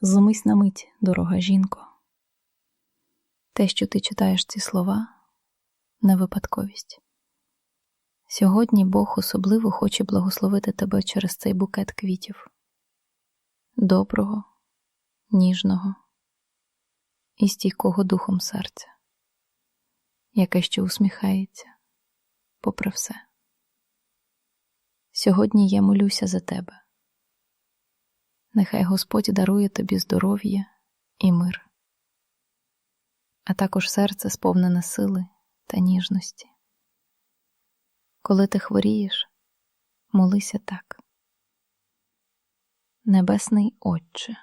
Зумись на мить, дорога жінко. Те, що ти читаєш ці слова, не випадковість. Сьогодні Бог особливо хоче благословити тебе через цей букет квітів доброго, ніжного і стійкого духом серця, яке ще усміхається попри все. Сьогодні я молюся за тебе. Нехай Господь дарує тобі здоров'я і мир, а також серце сповнене сили та ніжності. Коли ти хворієш, молися так. Небесний Отче,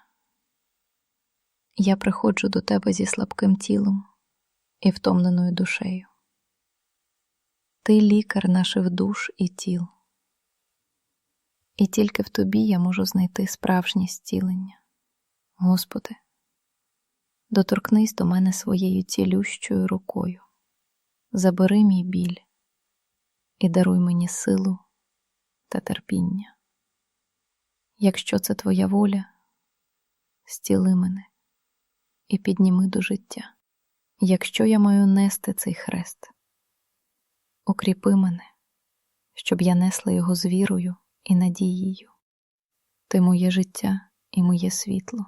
я приходжу до тебе зі слабким тілом і втомленою душею. Ти лікар наших душ і тіл, і тільки в тобі я можу знайти справжнє зцілення. Господи, доторкнись до мене своєю цілющою рукою, забери мій біль і даруй мені силу та терпіння. Якщо це твоя воля, зціли мене і підніми до життя, якщо я маю нести цей хрест, укріпи мене, щоб я несла його з вірою і надією. Ти моє життя і моє світло.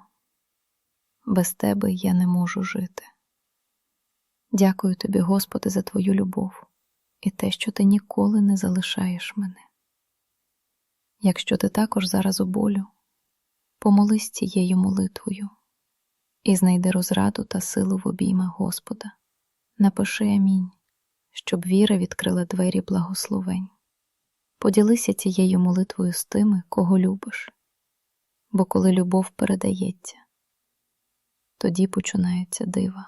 Без тебе я не можу жити. Дякую тобі, Господи, за твою любов і те, що ти ніколи не залишаєш мене. Якщо ти також зараз у болю, помолись цією молитвою і знайди розраду та силу в обіймах Господа. Напиши амінь, щоб віра відкрила двері благословень. Поділися цією молитвою з тими, кого любиш, бо коли любов передається, тоді починається дива.